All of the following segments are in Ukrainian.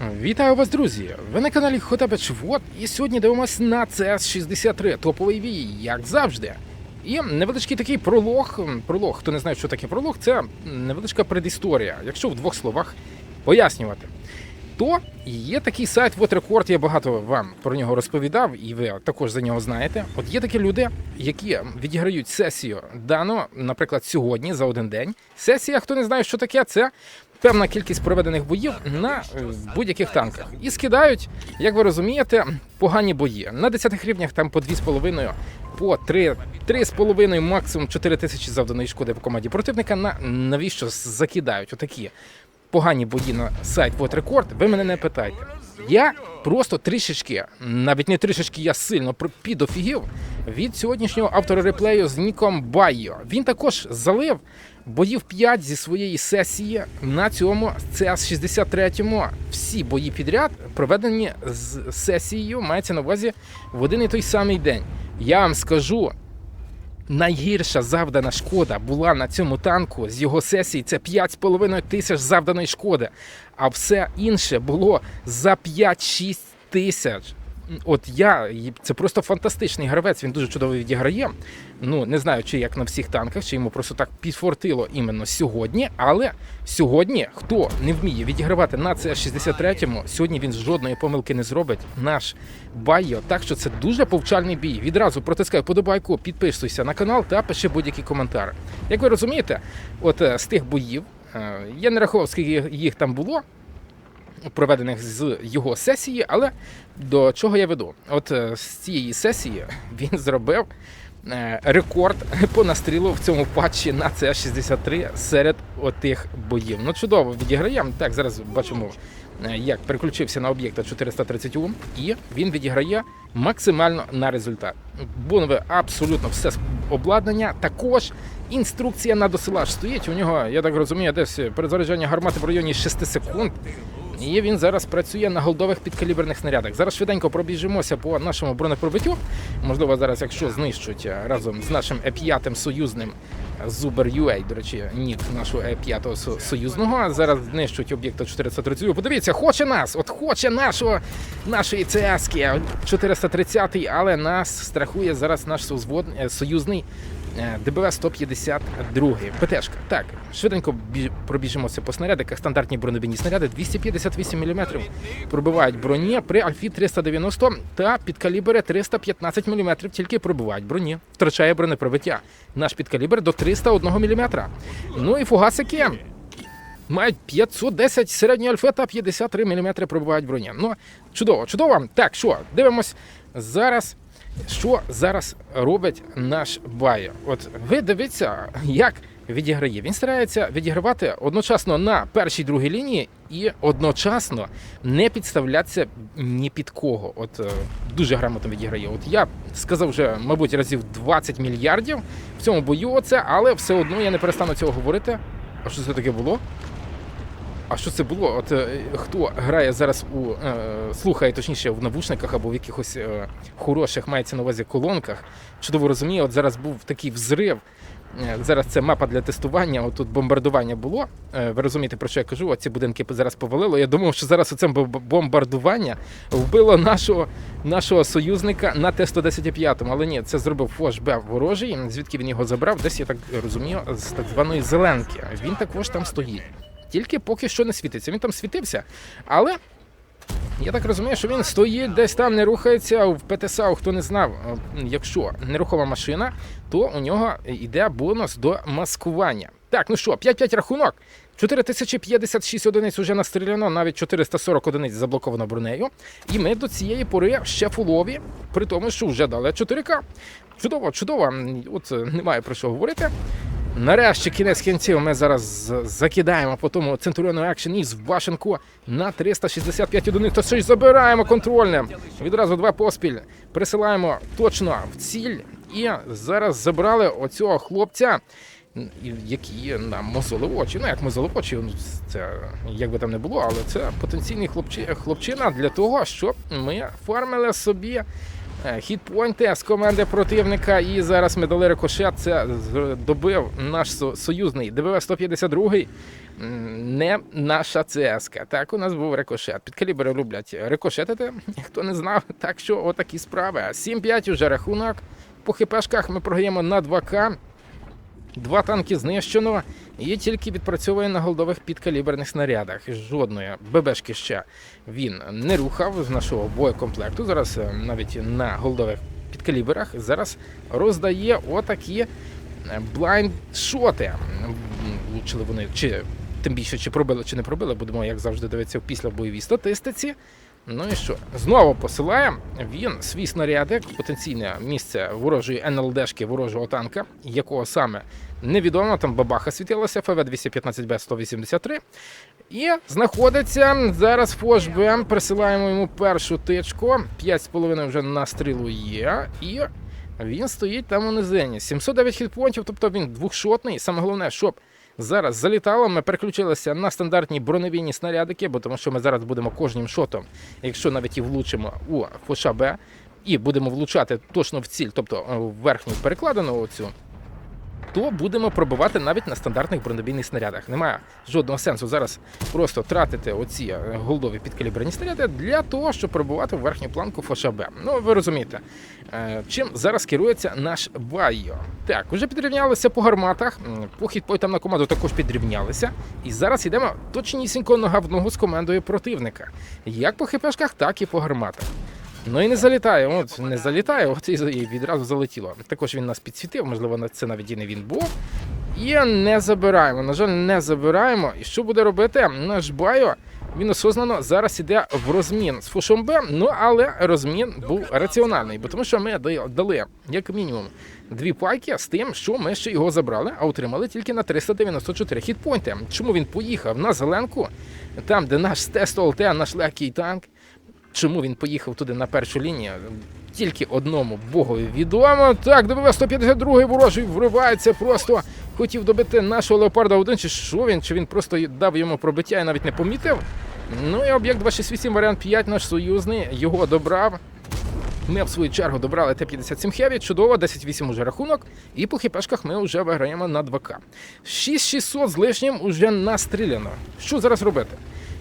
Вітаю вас, друзі! Ви на каналі Хотабич Вот, і сьогодні дивимось на CS63 топовий вій, як завжди. І невеличкий такий пролог. Пролог, хто не знає, що таке пролог, це невеличка предісторія. Якщо в двох словах пояснювати, то є такий сайт Вот Record, я багато вам про нього розповідав, і ви також за нього знаєте. От є такі люди, які відіграють сесію дано, наприклад, сьогодні за один день. Сесія, хто не знає, що таке, це певна кількість проведених боїв на е, будь-яких танках. І скидають, як ви розумієте, погані бої. На 10 рівнях там по 2,5, по 3, 3,5, максимум 4 тисячі завданої шкоди по команді противника. На навіщо закидають отакі погані бої на сайт Вот Рекорд? Ви мене не питайте. Я просто трішечки, навіть не трішечки, я сильно підофігів від сьогоднішнього автора реплею з Ніком Байо. Він також залив боїв 5 зі своєї сесії на цьому CS63. Всі бої підряд проведені з сесією, мається на увазі в один і той самий день. Я вам скажу, Найгірша завдана шкода була на цьому танку з його сесії. Це 5,5 тисяч завданої шкоди. А все інше було за 5-6 тисяч. От я це просто фантастичний гравець. Він дуже чудово відіграє. Ну не знаю, чи як на всіх танках, чи йому просто так підфортило іменно сьогодні. Але сьогодні, хто не вміє відігравати на це 63-му, сьогодні він жодної помилки не зробить. Наш Байо. Так що це дуже повчальний бій. Відразу протискай подобайку, підписуйся на канал та пиши будь-які коментарі. Як ви розумієте, от е, з тих боїв е, я не рахував, скільки їх там було проведених з його сесії, але до чого я веду? От е, з цієї сесії він зробив е, рекорд по настрілу в цьому патчі на CS63 серед отих боїв. Ну чудово відіграє. Так, зараз бачимо, е, як переключився на об'єкта 430 ум, і він відіграє максимально на результат. Бонове абсолютно все обладнання. Також інструкція на досилаж стоїть. У нього, я так розумію, десь перезаряджання гармати в районі 6 секунд. І він зараз працює на голдових підкаліберних снарядах. Зараз швиденько пробіжимося по нашому бронепробиттю. Можливо, зараз, якщо знищуть е, разом з нашим Е5 союзним Zuber UA, до речі, нік нашого Е5 со- союзного. Зараз знищують об'єкта 430. Подивіться, хоче нас! От хоче нашого нашої ЦСки 430, але нас страхує зараз наш е, союзний е, ДБВ 152 ПТшка. Так, швиденько пробіжимося по снарядиках. Стандартні бронебійні снаряди 258 мм пробивають броні при Альфі 390 та підкалібри 315 мм тільки пробивають броні. Втрачає бронепробиття. Наш підкалібр до 301 мм. Ну і фугасики. Мають 510 середньої альфи та 53 мм пробивають броні. Ну, чудово, чудово. Так, що, дивимось зараз, що зараз робить наш Байер. От ви дивіться, як відіграє. Він старається відігравати одночасно на першій другій лінії і одночасно не підставлятися ні під кого. От е, дуже грамотно відіграє. От я сказав вже, мабуть, разів 20 мільярдів в цьому бою. Оце, але все одно я не перестану цього говорити. А що це таке було? А що це було? От е, хто грає зараз у е, слухає точніше в навушниках або в якихось е, хороших мається на увазі колонках, чудово розуміє, от зараз був такий взрив. Е, Зараз це мапа для тестування. Отут бомбардування було. Е, Ви розумієте, про що я кажу? Оці будинки зараз повалило. Я думав, що зараз оце бом- бомбардування вбило нашого, нашого союзника на Т-115. Але ні, це зробив Фош Б ворожий. Звідки він його забрав? Десь я так розумію, з так званої зеленки. Він також там стоїть. Тільки поки що не світиться. Він там світився, але я так розумію, що він стоїть десь там, не рухається в ПТСАУ, хто не знав. е, Якщо нерухома машина, то у нього йде бонус до маскування. Так, ну що, 5-5 рахунок. 4056 одиниць вже настріляно, навіть 440 одиниць заблоковано бронею. І ми до цієї пори ще фулові, при тому, що вже дали 4К. Чудово, чудово. От е, немає про що говорити. Нарешті кінець кінців ми зараз закидаємо по тому центуріону екшен із в башенку на 365 одиниць. Та ще й забираємо контрольне. Відразу два поспіль. Присилаємо точно в ціль. І зараз забрали оцього хлопця, який нам мозолив очі. Ну як мозолив очі, ну, це як би там не було, але це потенційний хлопчи, хлопчина для того, щоб ми фармили собі Хітпойнти з команди противника, і зараз ми дали рикошет. Це добив наш союзний ДВВ 152 не наша ЦСК. Так, у нас був рикошет. Підкалібри люблять рикошетити, хто не знав. Так що отакі справи. 7-5 уже рахунок. По хіпешках ми програємо на 2К. Два танки знищено, і тільки відпрацьовує на голдових підкаліберних снарядах. Жодної ББшки ще він не рухав з нашого боєкомплекту. Зараз е, навіть на голдових підкаліберах зараз роздає отакі блайнд-шоти. Влучили вони чи тим більше чи пробили, чи не пробили. Будемо, як завжди, дивитися в після бойовій статистиці. Ну і що? Знову посилає він свій снарядик, потенційне місце ворожої НЛДшки, ворожого танка, якого саме невідомо, там бабаха світилася, ФВ 215Б 183. І знаходиться зараз Фош БМ. Присилаємо йому першу тичку. 5,5 вже на стрілу є. І він стоїть там у низині. 709 хітпонтів, тобто він двохшотний. Саме головне, щоб зараз залітало. Ми переключилися на стандартні броневійні снарядики, бо тому що ми зараз будемо кожним шотом, якщо навіть і влучимо у Фоша Б, і будемо влучати точно в ціль, тобто е, в верхню перекладину оцю. То будемо пробивати навіть на стандартних бронебійних снарядах. Немає жодного сенсу зараз просто тратити оці е, голдові підкаліберні снаряди для того, щоб пробувати в верхню планку Фоша Б. Ну ви розумієте, е, чим зараз керується наш Байо. Так, вже підрівнялися по гарматах. м, По хітпойтам на команду також підрівнялися. І зараз йдемо точнісінько нога в ногу з командою противника. Як по хпшках, так і по гарматах. Ну і не залітає, от не залітає, от і відразу залетіло. Також він нас підсвітив, можливо, це навіть і не він був. І не забираємо. На жаль, не забираємо. І що буде робити? Наш Байо, він осознано зараз іде в розмін з Фушом Б, ну але розмін був раціональний, бо тому що ми дали як мінімум дві пайки з тим, що ми ще його забрали, а отримали тільки на 394 хітпойнти. Чому він поїхав на зеленку, там, де наш Стест ОЛТ, наш легкий танк. Чому він поїхав туди на першу лінію? Тільки одному богові відомо. Так, ДБВ 152-й ворожий вривається, просто хотів добити нашого леопарда 1, чи що він, чи він просто дав йому пробиття і навіть не помітив. Ну і об'єкт 268 варіант 5, наш союзний, його добрав. Ми в свою чергу добрали Т-57 Heavy, чудово, 10-8 уже рахунок. І по хіпешках ми вже виграємо на 2К. 6600 з лишнім уже настріляно. Що зараз робити?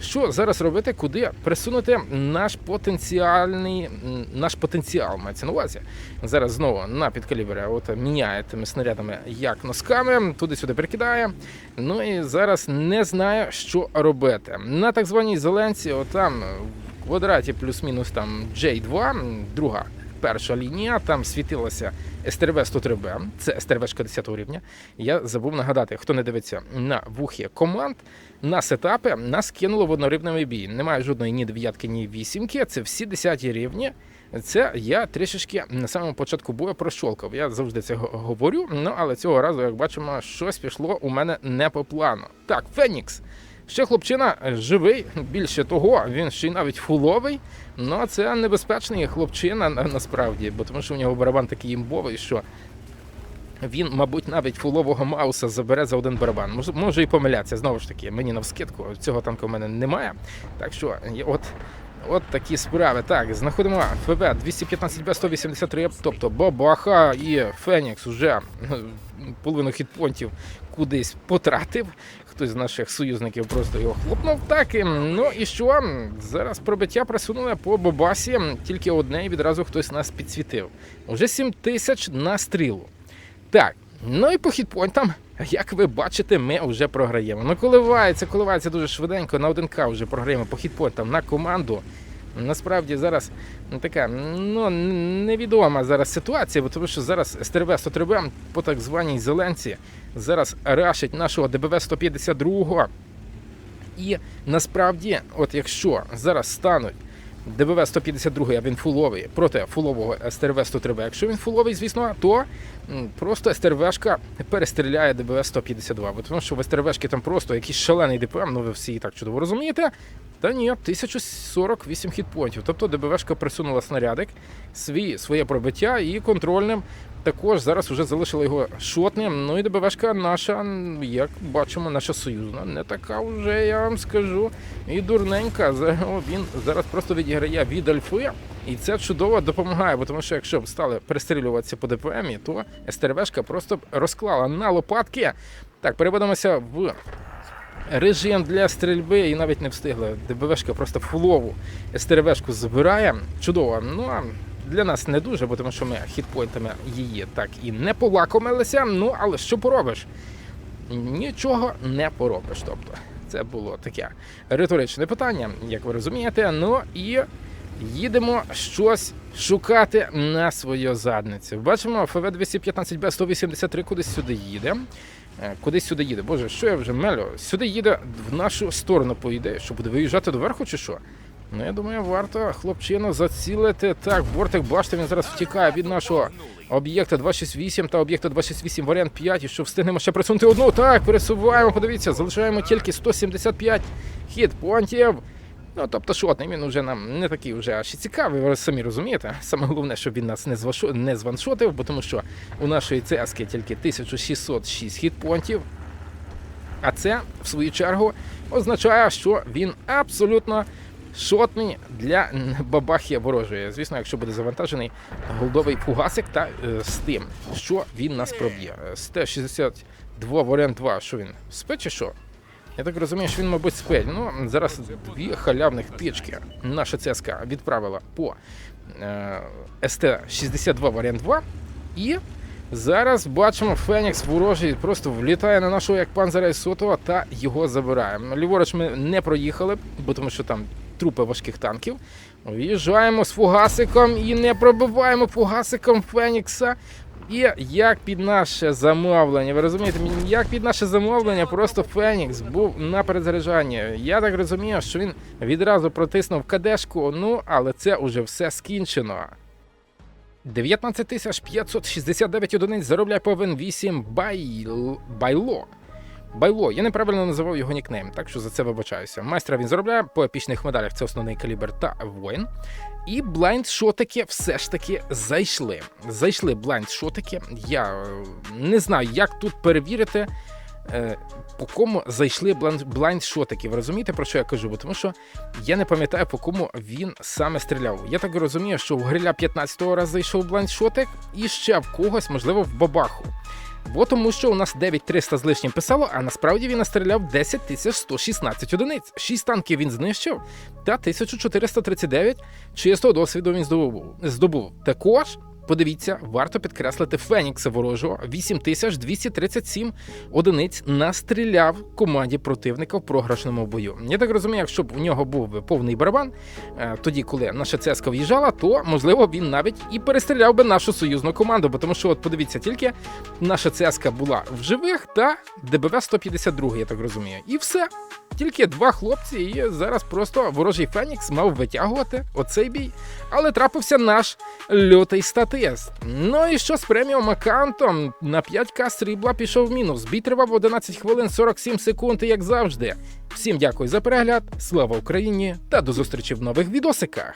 Що зараз робити, куди присунути наш потенціальний наш потенціал мається на увазі. Зараз знову на підкалібрі от міняє тими снарядами як носками, туди-сюди перекидає. Ну і зараз не знає, що робити. На так званій зеленці, отам в квадраті плюс-мінус там J2, друга. Перша лінія, там світилася СТРВ 103Б, це СТРВшка 10 рівня. Я забув нагадати, хто не дивиться на вухи команд, на сетапи нас кинуло в однорівневий бій. Немає жодної ні дев'ятки, ні вісімки. Це всі 10 рівні. Це я трішечки на самому початку бою прощолкав. Я завжди це говорю. Ну але цього разу, як бачимо, щось пішло у мене не по плану. Так, Фенікс. Ще хлопчина живий, більше того, він ще й навіть фуловий. Ну це небезпечний хлопчина насправді, бо тому що у нього барабан такий імбовий, що він, мабуть, навіть фулового Мауса забере за один барабан. Може, може і помилятися. Знову ж таки, мені навскидку. Цього танку в мене немає. Так що, от. От такі справи. Так, знаходимо ФБ 215Б 183, тобто Бабаха і Фенікс уже ну, половину хітпонтів кудись потратив. Хтось з наших союзників просто його хлопнув. Так, ну і що? Зараз пробиття просунули по Бабасі, тільки одне і відразу хтось нас підсвітив. Уже 7 тисяч на стрілу. Так, ну і по хітпойнтам, як ви бачите, ми вже програємо. Ну, коливається, коливається дуже швиденько. На 1К вже програємо по хітпойнтам на команду. Насправді зараз ну, така ну, невідома зараз ситуація, бо тому що зараз СТРВ 103 по так званій зеленці зараз рашить нашого ДБВ 152 і насправді, от якщо зараз стануть ДБВ 152, а він фуловий проти фулового СТРВ 103 Якщо він фуловий, звісно, то просто СТРВшка перестріляє ДБВ 152. Бо тому що в СТРВшки там просто якийсь шалений ДПМ, ну ви всі і так чудово розумієте. Та ні, 1048 хітпонтів. Тобто ДБВшка присунула снарядик, свій, своє пробиття і контрольним. Також зараз вже залишили його шотним. Ну і ДБВшка наша, як бачимо, наша союзна, не така вже, я вам скажу, і дурненька. Він зараз просто відіграє від альфи, і це чудово допомагає, бо тому що якщо б стали перестрілюватися по ДПМі, то СТРВшка просто б розклала на лопатки. Так, переводимося в режим для стрільби і навіть не встигли. ДБВшка просто фулову СТРВшку збирає. Чудово. Ну а для нас не дуже, бо тому що ми хітпойнтами її так і не полакомилися. Ну але що поробиш? Нічого не поробиш. Тобто, це було таке риторичне питання, як ви розумієте. Ну і їдемо щось шукати на свою задницю. Бачимо, ФВ 215 Б 183 кудись сюди їде. Е, Кудись сюди їде. Боже, що я вже мелю? Сюди їде в нашу сторону, по ідеї. Що буде виїжджати доверху чи що? Ну, я думаю, варто хлопчину зацілити. Так, бортик, бачите, він зараз втікає від нашого об'єкта 268 та об'єкта 268 варіант 5. І що встигнемо ще присунути одну. Так, пересуваємо, подивіться, залишаємо тільки 175 хіт-понтів. Ну, тобто шотний, він вже нам не такий вже аж і цікавий, ви самі розумієте. Саме головне, щоб він нас не, звашо... не званшотив, бо тому що у нашої ЦСК тільки 1606 хіт-понтів. А це, в свою чергу, означає, що він абсолютно шотний для бабахи ворожої. Звісно, якщо буде завантажений голдовий фугасик та е, з тим, що він нас проб'є. З Т-62 варіант 2, що він чи що? Я так розумію, що він, мабуть, спить. Ну, зараз дві халявних тички наша ЦСКА відправила по е, СТ-62 варіант 2. І зараз бачимо, Фенікс ворожий просто влітає на нашого як панзера із сотого та його забирає. Ліворуч ми не проїхали, бо тому що там трупи важких танків. В'їжджаємо з фугасиком і не пробиваємо фугасиком Фенікса. І як під наше замовлення, ви розумієте, як під наше замовлення, просто Фенікс був на перезаряджанні. Я так розумію, що він відразу протиснув кадешку, ну але це уже все скінчено. 19 569 одиниць заробляє повен 8 байл... байло. Байло, я неправильно називав його нікнейм, так що за це вибачаюся. Майстра він заробляє по епічних медалях, це основний калібр та воїн. І блайнд-шотики все ж таки зайшли. Зайшли блайнд-шотики. Я е, не знаю, як тут перевірити, е, по кому зайшли блайн- блайнд-шотики. Ви розумієте, про що я кажу? Бо тому що я не пам'ятаю, по кому він саме стріляв. Я так розумію, що в гриля 15-го раз зайшов блайнд-шотик, і ще в когось, можливо, в бабаху. Бо тому, що у нас 9300 з лишнім писало, а насправді він настріляв 10116 одиниць. 6 танків він знищив, та 1439 чистого досвіду він здобув. Також. Подивіться, варто підкреслити Фенікса ворожого 8237 одиниць настріляв команді противника в програшному бою. Я так розумію, якщо б у нього був би повний барабан, е, тоді, коли наша цеска в'їжджала, то можливо він навіть і перестріляв би нашу союзну команду. Бо тому що, от подивіться, тільки наша цеска була в живих та ДБВ 152, я так розумію. І все. Тільки два хлопці, і зараз просто ворожий Фенікс мав витягувати оцей бій. Але трапився наш лютий статист. Ну і що з преміум аккаунтом? На 5к срібла пішов мінус. Бій тривав 11 хвилин 47 секунд, як завжди. Всім дякую за перегляд, слава Україні та до зустрічі в нових відосиках.